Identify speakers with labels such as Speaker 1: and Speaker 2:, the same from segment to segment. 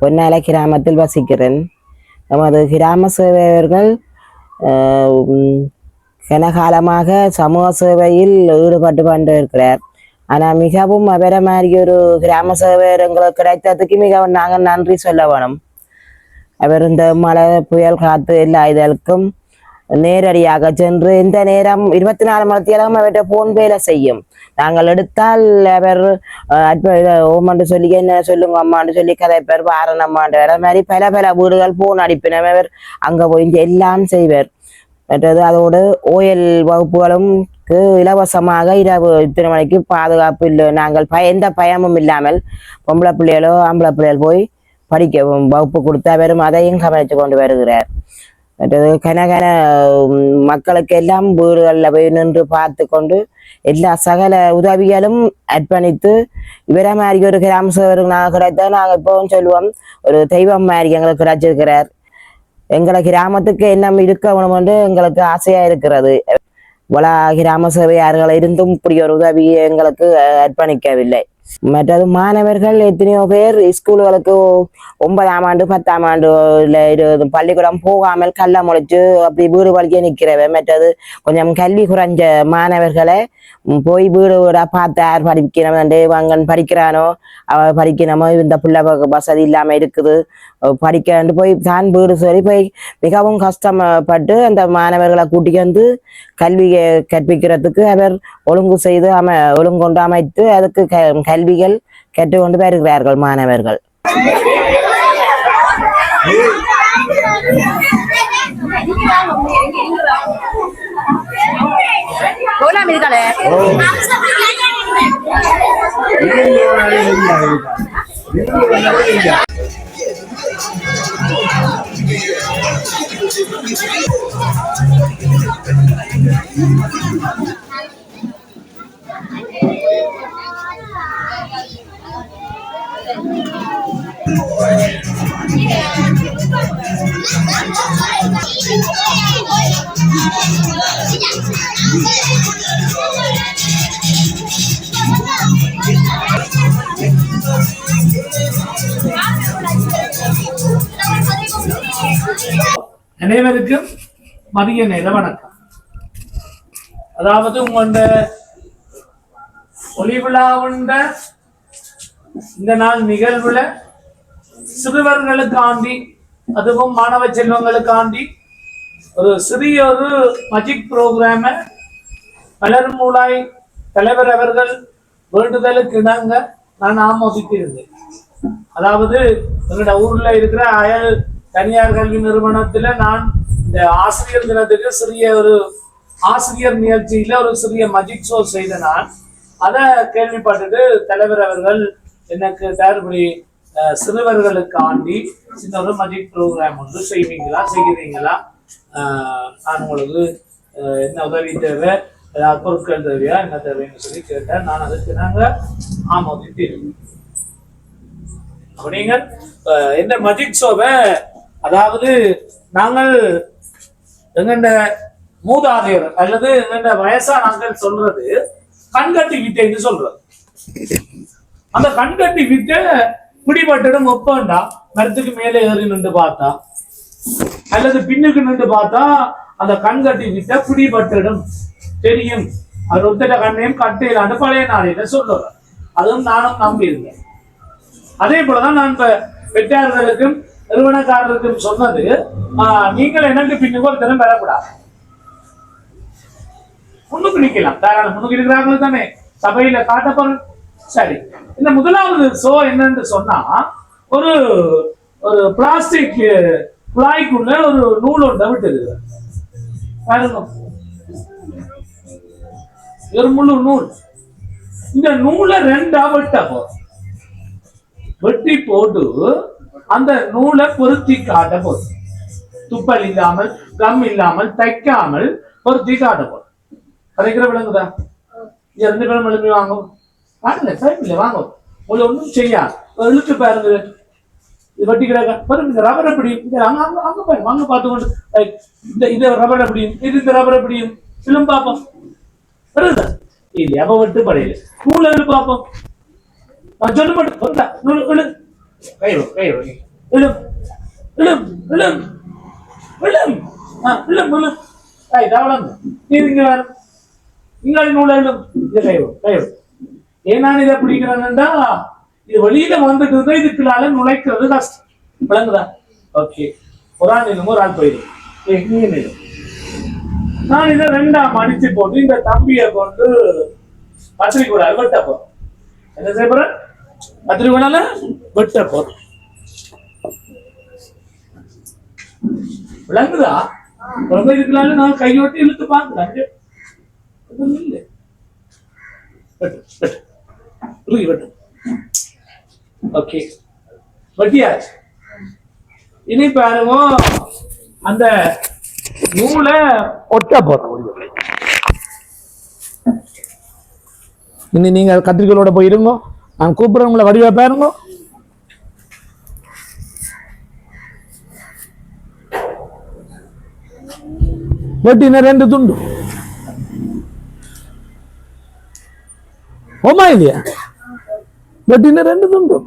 Speaker 1: பொன்னாலை கிராமத்தில் வசிக்கிறேன். நமது கிராம சேவையர்கள் கனகாலமாக சமூக சேவையில் ஈடுபட்டு கொண்டு இருக்கிறார் ஆனால் மிகவும் அவரை மாதிரி ஒரு கிராம சேவையர் எங்களுக்கு கிடைத்ததுக்கு மிகவும் நாங்கள் நன்றி சொல்ல வேணும். அவர் இந்த மழை புயல் காத்து எல்லா இதற்கும் நேரடியாக சென்று இந்த நேரம் இருபத்தி நாலு மணி நேரம் அவர்கிட்ட போன் வேலை செய்யும். நாங்கள் எடுத்தால் அவர் அஹ், ஓமாண்டு சொல்லி என்ன சொல்லுங்க அம்மாண்டு சொல்லி கதைப்பார் வாரன் அம்மாண்டு. வேற மாதிரி பல பல வீடுகள் போன் அடிப்பினவர் அவர் அங்கே போய் எல்லாம் செய்வார். மற்றது அதோடு ஓயல் வகுப்புகளுக்கு இலவசமாக இரவு இத்தனை மணிக்கு பாதுகாப்பு இல்லை. நாங்கள் பய எந்த பயமும் இல்லாமல் பொம்பளை பிள்ளைகளோ ஆம்பளை பிள்ளைகள் போய் படிக்க வகுப்பு கொடுத்தா வெறும் அதையும் கவனித்து கொண்டு வருகிறார். மற்றது கனகன மக்களுக்கு எல்லாம் வீடுகளில் போய் நின்று பார்த்து கொண்டு எல்லா சகல உதவிகளும் அர்ப்பணித்து இவரை மாதிரி ஒரு கிராம சேவருக்கு நாங்கள் கிடைத்த நாங்கள் இப்போவும் சொல்லுவோம். ஒரு தெய்வம் மாதிரி எங்களுக்கு கிடைச்சிருக்கிறார். எங்களை கிராமத்துக்கு என்ன இருக்கணும் என்று எங்களுக்கு ஆசையா இருக்கிறது. இவ்வளோ கிராம சேவையார்கள் இருந்தும் இப்படி ஒரு உதவியை எங்களுக்கு அர்ப்பணிக்கவில்லை. மற்றது மாணவர்கள் எத்தனையோ பேர் ஸ்கூல்களுக்கு ஒன்பதாம் ஆண்டு பத்தாம் ஆண்டு இல்லை இருபது பள்ளிக்கூடம் போகாமல் கல்ல முளைச்சு அப்படி வீடு வழியே நிற்கிறவ மற்றது கொஞ்சம் கல்வி குறைஞ்ச மாணவர்களை போய் வீடு வீடா பார்த்து யார் படிக்கணும் அங்கன் படிக்கிறானோ அவ படிக்கணுமோ இந்த பிள்ளை வசதி இல்லாம இருக்குது படிக்கண்டு போய் தான் வீடு சொல்லி போய் மிகவும் கஷ்டப்பட்டு அந்த மாணவர்களை கூட்டிட்டு வந்து கல்வியை கற்பிக்கிறதுக்கு அவர் ஒழுங்கு செய்து அம ஒழுங்கொண்டு அமைத்து அதுக்கு க- கல்விகள் கற்றுக்கொண்டு வருகிறார்கள் மாணவர்கள்.
Speaker 2: போலாம் இருக்காளே
Speaker 3: அனைவருக்கும் மதிய நேர வணக்கம். அதாவது உங்களோட ஒளி விழாவுண்ட இந்த நாள் நிகழ்வுல சிறுவர்களுக்காண்டி அதுவும் மாணவ செல்வங்களுக்காண்டி ஒரு சிறிய ஒரு மஜிக் ப்ரோக்ராம மலர் மூலாய் தலைவர் அவர்கள் வேண்டுதலுக்கு இணங்க நான் ஆமோதித்திருந்தேன் அதாவது எங்களோட ஊர்ல இருக்கிற அயல் தனியார் கல்வி நிறுவனத்துல நான் இந்த ஆசிரியர் தினத்துக்கு சிறிய ஒரு ஆசிரியர் நிகழ்ச்சியில ஒரு சிறிய மஜிக் ஷோ செய்த நான். அதை கேள்விப்பட்டுட்டு தலைவர் அவர்கள் எனக்கு தயார்படி சிறுவர்களுக்காண்டி சின்ன ஒரு மஜிக் ப்ரோக்ராம் ஒன்று செய்வீங்களா? செய்கிறீங்களா? நான் உங்களுக்கு என்ன உதவி தேவை? ஏதாவது பொருட்கள் தேவையா? என்ன தேவைன்னு சொல்லி கேட்டேன். நான் அதுக்கு நாங்க ஆமோதித்தேன் அப்ப அஹ், இந்த மஜிக் ஷோவை அதாவது நாங்கள் எங்கண்ட மூதாதையர் அல்லது எங்கண்ட வயசானங்கள் சொல்றது கண்கட்டி வித்தைன்னு சொல்றது. அந்த கண்கட்டி வித்தை பிடிபட்டிடம் ஒப்பண்டா மரத்துக்கு மேலே ஏறி நின்று பார்த்தா. அல்லது பின்னுக்கு நின்று பார்த்தா அந்த கண்கட்டி வித்தை பிடிபட்டிடும் தெரியும். அது ஒருத்தர கண்ணையும் கட்டையிலாண்டு பழைய நாளையில சொல்லுவேன் அதுவும் நானும் நம்பியிருந்தேன். அதே போலதான் நான் இப்ப பெற்றார்களுக்கும் நிறுவனக்காரர்களுக்கும் சொன்னது ஆஹ், நீங்கள் எனக்கு பின்னுக்கு ஒரு தினம் பெறக்கூடாது முன்னுக்கு நிக்கலாம். தாராளம் முன்னுக்கு இருக்கிறார்கள் தானே சபையில காட்டப்படும். சரி. இந்த முதலாவது சோ என்னன்னு சொன்னா ஒரு ஒரு பிளாஸ்டிக் குழாய்க்குள்ள ஒரு நூல் ஒன்று விட்டுது பாருங்க. ஒரு முழு நூல். இந்த நூலை ரெண்டா வெட்ட போறோம் வெட்டி போட்டு அந்த நூலை பொருத்தி காட்ட போதும் துப்பல் இல்லாமல் கம் இல்லாமல் தைக்காமல் பொருத்தி காட்ட போதும் கிடைக்கிற விளங்குதா இங்க ரெண்டு பேரும் எழுப்பி வாங்கும். வாங்கல டைம் இல்லை வாங்க. உங்களை ஒன்றும் செய்யா. இழுத்து பாருங்க. இது வெட்டி கிடக்க. பாருங்க இந்த ரப்பர் எப்படி இந்த அங்க அங்க அங்க பாருங்க. அங்க பார்த்து கொண்டு. ஏய், இந்த இந்த ரப்பர் எப்படியும் இது இந்த ரப்பர் எப்படியும் சிலும் பார்ப்போம். வருதா. இல்லையா அப்ப வெட்டு படையில? நூலை எழு பார்ப்போம். நான் சொல்ல மாட்டேன் நூல் எழு கயிறு கயிறு விழும் விழும் விழும் விழும் ஆ விழும் விழும் ஐய் தவளங்க நீ இங்க வர இங்க நூல விழும் இது கயிறு கயிறு ஏன் நான் இதை பிடிக்கிறேன்டா இது வெளியில வந்துட்டு இருந்தா இதுக்குள்ளால நுழைக்கிறது கஷ்டம். விளங்குதா? ஓகே ஒரு ஆள் நிலமும் ஒரு ஆள் போயிடும் நான் இதை ரெண்டாம் அடிச்சு போட்டு இந்த தம்பியை கொண்டு பத்திரிக்கை கூட வெட்ட போறோம் என்ன செய்ய போறேன்? பத்திரிக்கை வெட்ட போறோம் விளங்குதா? ரொம்ப இருக்கலாம்னு நான் கையோட்டி இழுத்து பார்க்கலாம் இல்லை. வெட்டு ஓகே வெட்டியாச்சு இனி பாருங்க. அந்த நூலை ஒட்ட போறோம் இனி நீங்க கத்திரிக்கோளோட போயிருங்க நான் கூப்பிடுறேன் உங்களை வடிவா பாருங்க. வெட்டின ரெண்டு துண்டு. ஓமா இல்லையா வெட்டின ரெண்டு துண்டும்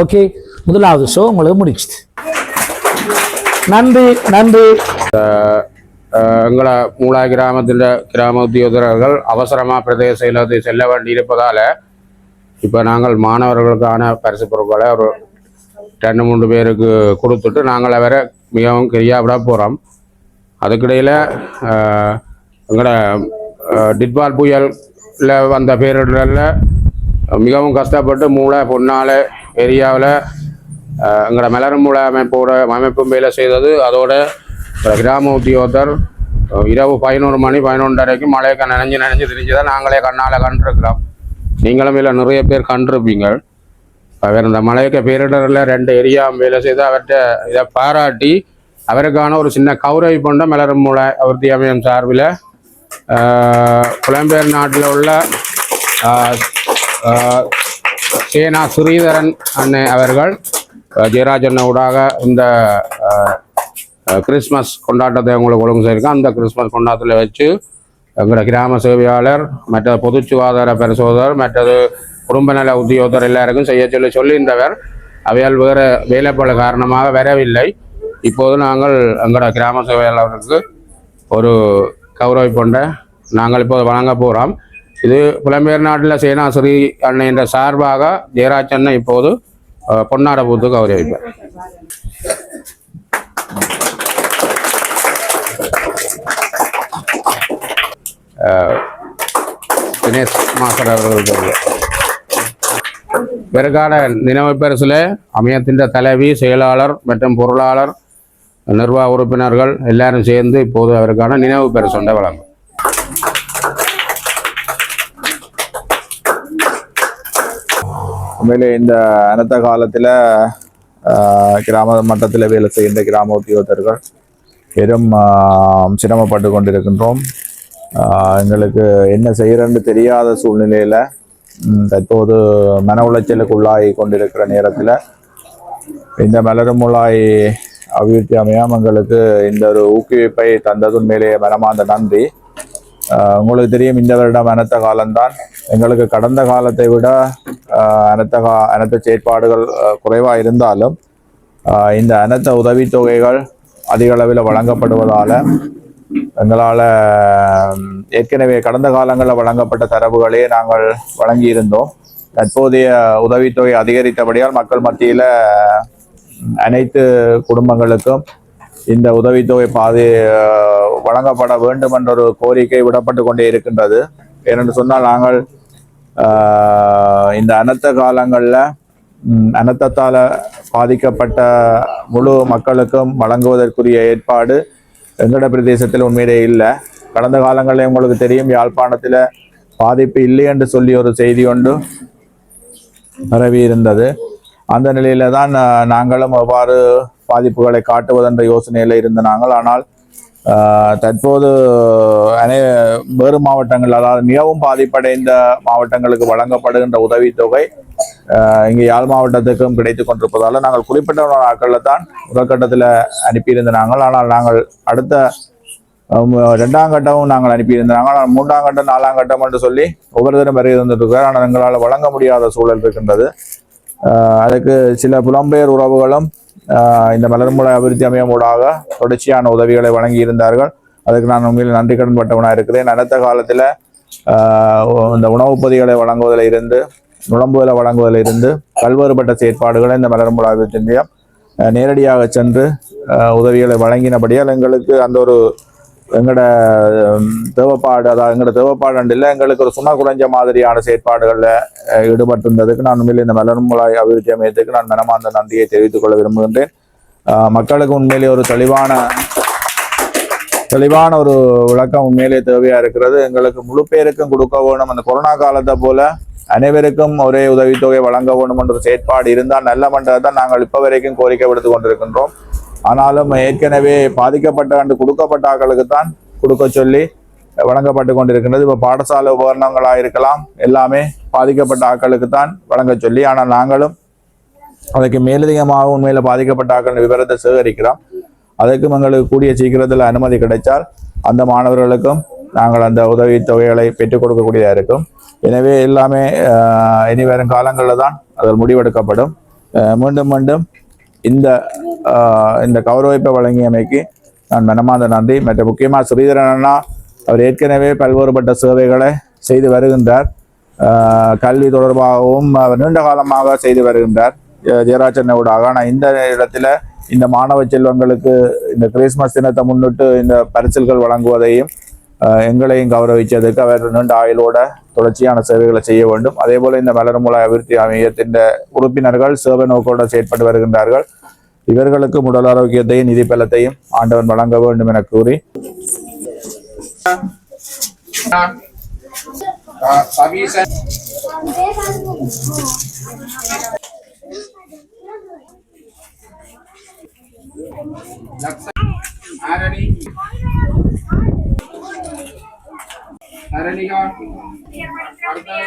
Speaker 3: ஓகே முதலாவது ஷோ உங்களுக்கு முடிச்சுது. நன்றி நன்றி.
Speaker 2: எங்களோட எங்கள மூலாய் கிராமத்தில் கிராம உத்தியோகர்கள் அவசரமாக பிரதேச செயலகத்தை செல்ல வேண்டியிருப்பதால் இப்போ நாங்கள் மாணவர்களுக்கான பரிசு பொருட்களை ஒரு ரெண்டு மூன்று பேருக்கு கொடுத்துட்டு நாங்கள் அவரை மிகவும் கிரியா விட போகிறோம் அதுக்கிடையில் எங்களோட டிட்பால் புயலில் வந்த பேரிடரில் மிகவும் கஷ்டப்பட்டு மூளை பொன்னாலை ஏரியாவில் எங்களோட மலரும் மூளை அமைப்போட அமைப்பும் வேலை செய்தது. அதோட கிராம உத்தியோகத்தர் இரவு பதினோரு மணி பதினொன்றரைக்கும் மழையை நினைஞ்சு நனைஞ்சு தெரிஞ்சுதான் நாங்களே கண்ணால் கண்டிருக்கிறோம். நீங்களும் இதில் நிறைய பேர் கண்டிருப்பீங்க. அவர் இந்த மலையக்க பேரிடரில் ரெண்டு ஏரியா வேலை செய்து அவர்கிட்ட இதை பாராட்டி அவருக்கான ஒரு சின்ன கௌரவி கொண்ட மலரும் மூளை அவர்த்தி அமையம் சார்பில் புலம்பெயர் நாட்டில் உள்ள சேனா ஸ்ரீதரன் அண்ணன் அவர்கள் ஜெயராஜன் ஊடாக இந்த கிறிஸ்மஸ் கொண்டாட்டத்தை உங்களுக்கு ஒழுங்கு செய்யிருக்கோம் அந்த கிறிஸ்மஸ் கொண்டாட்டத்தில் வச்சு எங்களோட கிராம சேவையாளர் மற்ற பொது சுகாதார பரிசோதகர் மற்றது குடும்ப நல உத்தியோகத்தர் எல்லாருக்கும் செய்ய சொல்லி சொல்லியிருந்தவர். அவையால் வேறு வேலைப்பாடு காரணமாக வரவில்லை. இப்போது நாங்கள் எங்களோட கிராம சேவையாளருக்கு ஒரு கௌரவி நாங்கள் இப்போது வழங்க போகிறோம் இது புலம்பெயர் நாட்டில் சேனாசிரி அண்ணன் என்ற சார்பாக ஜெயராஜ் அண்ணன் இப்போது பொன்னாட பூத்து கௌரவிப்பார் தினேஷ் மாஸ்டர் அவர்கள் பிறகான நினைவு பரிசில் அமையத்தின் தலைவி செயலாளர் மற்றும் பொருளாளர் நிர்வாக உறுப்பினர்கள் எல்லாரும் சேர்ந்து இப்போது அவருக்கான நினைவு பரிசு வழங்கும்
Speaker 4: உண்மையிலே இந்த அனத்த காலத்தில் கிராம மட்டத்தில் வேலை செய்கின்ற கிராம உத்தியோகத்தர்கள் பெரும் சிரமப்பட்டு கொண்டிருக்கின்றோம். எங்களுக்கு என்ன செய்கிறன்னு தெரியாத சூழ்நிலையில் தற்போது மன உளைச்சலுக்கு உள்ளாகி கொண்டிருக்கிற நேரத்தில் இந்த மலரும் உள்ளாய் அபிவிருத்தி அமையாமல் எங்களுக்கு இந்த ஒரு ஊக்குவிப்பை தந்தது உண்மையிலேயே மனமார்ந்த நன்றி. உங்களுக்கு தெரியும் இந்த வருடம் அனத்த காலம்தான். எங்களுக்கு கடந்த காலத்தை விட அனத்த கா அனைத்த செயற்பாடுகள் குறைவாக இருந்தாலும் இந்த அனைத்த உதவித்தொகைகள் அதிக அளவில் வழங்கப்படுவதால் எங்களால் ஏற்கனவே கடந்த காலங்களில் வழங்கப்பட்ட தரவுகளே நாங்கள் வழங்கியிருந்தோம். தற்போதைய உதவித்தொகை அதிகரித்தபடியால் மக்கள் மத்தியில் அனைத்து குடும்பங்களுக்கும் இந்த உதவித்தொகை பாதி வழங்கப்பட வேண்டும் என்ற ஒரு கோரிக்கை விடப்பட்டு கொண்டே இருக்கின்றது. ஏனென்று சொன்னால் நாங்கள் இந்த அனர்த்த காலங்களில் அனர்த்தத்தால் பாதிக்கப்பட்ட முழு மக்களுக்கும் வழங்குவதற்குரிய ஏற்பாடு எங்கட பிரதேசத்தில் உண்மையிலே இல்லை. கடந்த காலங்களில் உங்களுக்கு தெரியும் யாழ்ப்பாணத்தில் பாதிப்பு இல்லை என்று சொல்லி ஒரு செய்தி ஒன்று பரவி இருந்தது அந்த நிலையில தான் நாங்களும் அவ்வாறு பாதிப்புகளை காட்டுவதென்ற யோசனையில் இருந்த நாங்கள். ஆனால் தற்போது அனை வேறு மாவட்டங்கள் அதாவது மிகவும் பாதிப்படைந்த மாவட்டங்களுக்கு வழங்கப்படுகின்ற உதவித்தொகை இங்கே யாழ் மாவட்டத்துக்கும் கிடைத்து கொண்டிருப்பதால் நாங்கள் குறிப்பிட்ட நாட்களில் தான் முதற்கட்டத்தில் அனுப்பியிருந்த நாங்கள். ஆனால் நாங்கள் அடுத்த ரெண்டாம் கட்டமும் நாங்கள் அனுப்பியிருந்தாங்க ஆனால் மூன்றாம் கட்டம் நாலாம் கட்டம் என்று சொல்லி ஒவ்வொரு தினம் வருகை தந்துட்டு ஆனால் எங்களால் வழங்க முடியாத சூழல் இருக்கின்றது. அதுக்கு சில புலம்பெயர் உறவுகளும் இந்த மலர்முறை அபிவிருத்தி அமையமூடாக தொடர்ச்சியான உதவிகளை வழங்கி இருந்தார்கள் அதுக்கு நான் உண்மையில் நன்றி கடன் பட்டவனாக இருக்கிறேன். அடுத்த காலத்தில் இந்த உணவுப் பொதிகளை வழங்குவதில் இருந்து நுழம்புகளை வழங்குவதில் இருந்து பல்வேறுபட்ட செயற்பாடுகளை இந்த மலர்முறை அபிவிருத்தி நிலையம் நேரடியாக சென்று உதவிகளை வழங்கினபடியால் எங்களுக்கு அந்த ஒரு எங்களோட தேவைப்பாடு அதாவது எங்களோட தேவைப்பாடு இல்லை எங்களுக்கு ஒரு சும குறைஞ்ச மாதிரியான செயற்பாடுகளில் ஈடுபட்டிருந்ததுக்கு நான் உண்மையில் இந்த மலர்முலாய் அபிவிருத்தி அமையத்துக்கு நான் மனமார்ந்த நன்றியை தெரிவித்துக் கொள்ள விரும்புகின்றேன். ஆஹ், மக்களுக்கு உண்மையிலே ஒரு தெளிவான தெளிவான ஒரு விளக்கம் உண்மையிலே தேவையா இருக்கிறது. எங்களுக்கு முழு பேருக்கும் கொடுக்க வேணும். அந்த கொரோனா காலத்தை போல அனைவருக்கும் ஒரே உதவித்தொகை வழங்க வேண்டும் என்ற செயற்பாடு இருந்தால் நல்ல மன்றதை தான் நாங்கள் இப்போ வரைக்கும் கோரிக்கை விடுத்து கொண்டிருக்கின்றோம். ஆனாலும் ஏற்கனவே பாதிக்கப்பட்ட கண்டு கொடுக்கப்பட்ட ஆக்களுக்கு தான் கொடுக்க சொல்லி வழங்கப்பட்டு கொண்டிருக்கின்றது. இப்போ பாடசாலை உபகரணங்களாக இருக்கலாம் எல்லாமே பாதிக்கப்பட்ட ஆக்களுக்கு தான் வழங்க சொல்லி ஆனால் நாங்களும் அதுக்கு மேலதிகமாக உண்மையில் பாதிக்கப்பட்ட ஆக்கள் விவரத்தை சேகரிக்கிறோம். அதுக்கும் எங்களுக்கு கூடிய சீக்கிரத்தில் அனுமதி கிடைத்தால் அந்த மாணவர்களுக்கும் நாங்கள் அந்த உதவி தொகைகளை பெற்றுக் கொடுக்கக்கூடியதாக இருக்கும். எனவே எல்லாமே இனி வரும் காலங்களில் தான் அதில் முடிவெடுக்கப்படும் மீண்டும் மீண்டும் இந்த இந்த கௌரவிப்பை வழங்கியமைக்கு நான் மனமார்ந்த நன்றி. மற்ற முக்கியமாக ஸ்ரீதரன் அண்ணா அவர் ஏற்கனவே பல்வேறுபட்ட சேவைகளை செய்து வருகின்றார். கல்வி தொடர்பாகவும் அவர் நீண்ட காலமாக செய்து வருகின்றார். ஜெ- ஜெயராஜனோடாக ஆனால் இந்த இடத்துல இந்த மாணவ செல்வங்களுக்கு இந்த கிறிஸ்மஸ் தினத்தை முன்னிட்டு இந்த பரிசில்கள் வழங்குவதையும் எங்களையும் கௌரவிச்சதுக்கு அவர் நீண்ட ஆயுளோட தொடர்ச்சியான சேவைகளை செய்ய வேண்டும். அதே போல இந்த மலர்முலை அபிவிருத்தி அமையத்தின் உறுப்பினர்கள் சேவை நோக்கோடு செயற்பட்டு வருகின்றார்கள். இவர்களுக்கு உடல் ஆரோக்கியத்தையும் நிதி பலத்தையும் ஆண்டவன் வழங்க வேண்டும் என கூறி.
Speaker 5: ஆரணி. அதுக்கு அதுக்கு